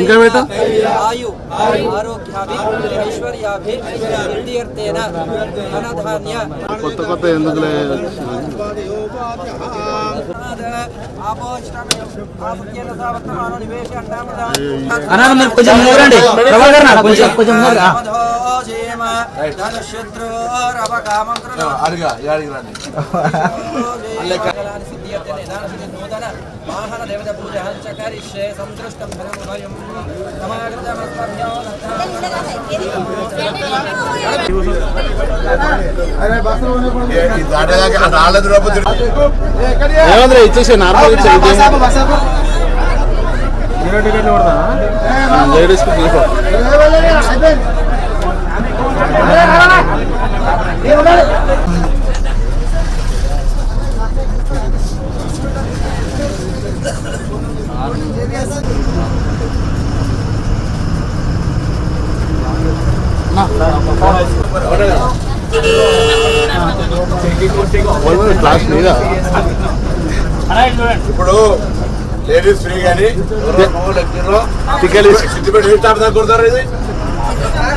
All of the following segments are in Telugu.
ఇంకా బేట? ఆయు ఆరోగ్యాభి ఐశ్వర్యాభి సిద్ధియర్థేన ధనధాన్య. కొత్త కొత్త ఎందుకులే? అన్నా మీరు కొంచెం కొంచెం ముందురా అడిగా అడిగి రండి. వాహన దేవత పూజ చకరిష్యే సంతృష్టం ధనం భయం సమాగతమస్మభ్యో ఈ దాటేదాకా రాళ్ళ ద్రౌపది ఏమంటే ఇచ్చేసి నార్మల్ లేడీస్కి తీసుకో ఇప్పుడు లేడీస్ ఫ్రీ కానీ టికెట్ సిద్దిపేట ఏ స్టాప్ దాకా కొడతారు ఇది.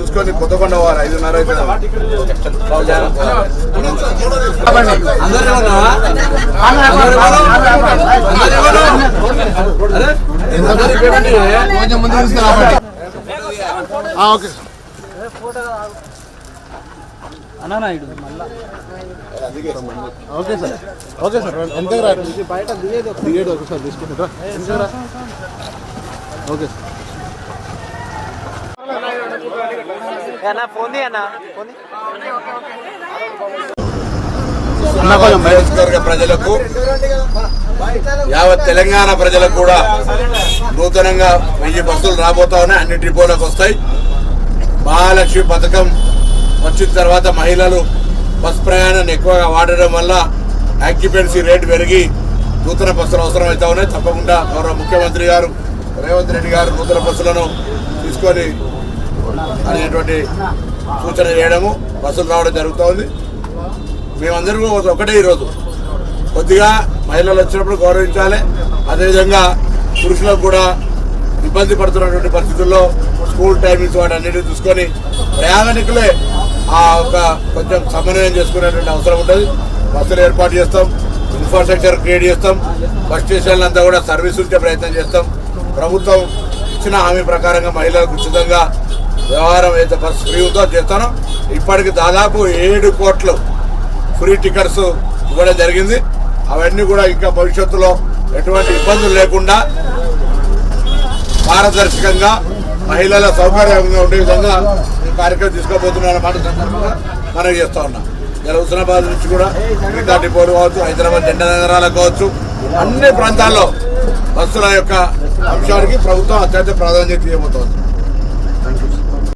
తీసుకొని కొత్తకొండ వారు ఐదున్నర అయితే కొంచెం ముందు తీసుకురాబట్టి okay. Okay sir. Okay sir. ఎంత బయట దిగేది దిగేది ఒకసారి తీసుకుంటారా? ఎంత ఓకే సార్. అన్న కొంచెం బయట నియోజకవర్గ ప్రజలకు యావత్ తెలంగాణ ప్రజలకు కూడా నూతనంగా వెయ్యి బస్సులు రాబోతా ఉన్నాయి. అన్ని డిపోలకు వస్తాయి. మహాలక్ష్మి పథకం వచ్చిన తర్వాత మహిళలు బస్ ప్రయాణాన్ని ఎక్కువగా వాడడం వల్ల ఆక్యుపెన్సీ రేట్ పెరిగి నూతన బస్సులు అవసరమవుతా ఉన్నాయి. తప్పకుండా గౌరవ ముఖ్యమంత్రి గారు రేవంత్ రెడ్డి గారు నూతన బస్సులను తీసుకొని అనేటువంటి సూచన చేయడము బస్సులు రావడం జరుగుతోంది. మేమందరం ఒకటే ఈరోజు. కొద్దిగా మహిళలు వచ్చినప్పుడు గౌరవించాలి. అదేవిధంగా పురుషులకు కూడా ఇబ్బంది పడుతున్నటువంటి పరిస్థితుల్లో స్కూల్ టైమింగ్స్ వాటి అన్నింటినీ చూసుకొని ప్రయాణికులే ఆ ఒక కొంచెం సమన్వయం చేసుకునేటువంటి అవసరం ఉంటుంది. బస్సులు ఏర్పాటు చేస్తాం ఇన్ఫ్రాస్ట్రక్చర్ క్రియేట్ చేస్తాం బస్ స్టేషన్లు అంతా కూడా సర్వీస్ ఇచ్చే ప్రయత్నం చేస్తాం. ప్రభుత్వం ఇచ్చిన హామీ ప్రకారంగా మహిళలకు ఉచితంగా వ్యవహారం అయితే బస్సు ఫ్రీ ఉందో చేస్తాను. ఇప్పటికి దాదాపు ఏడు కోట్లు ఫ్రీ టికెట్స్ ఇవ్వడం జరిగింది. అవన్నీ కూడా ఇంకా భవిష్యత్తులో ఎటువంటి ఇబ్బందులు లేకుండా పారదర్శకంగా మహిళల సౌకర్యంగా ఉండే విధంగా ఈ కార్యక్రమం తీసుకోబోతున్నమాట సందర్భంగా మనం చేస్తా ఉన్నాం. ఇలా హుస్నాబాద్ నుంచి కూడా మిగతా డిపోలు కావచ్చు హైదరాబాద్ జెండా నగరాలకు కావచ్చు అన్ని ప్రాంతాల్లో బస్సుల యొక్క అంశానికి ప్రభుత్వం అత్యంత ప్రాధాన్యత ఇవ్వబోతోంది.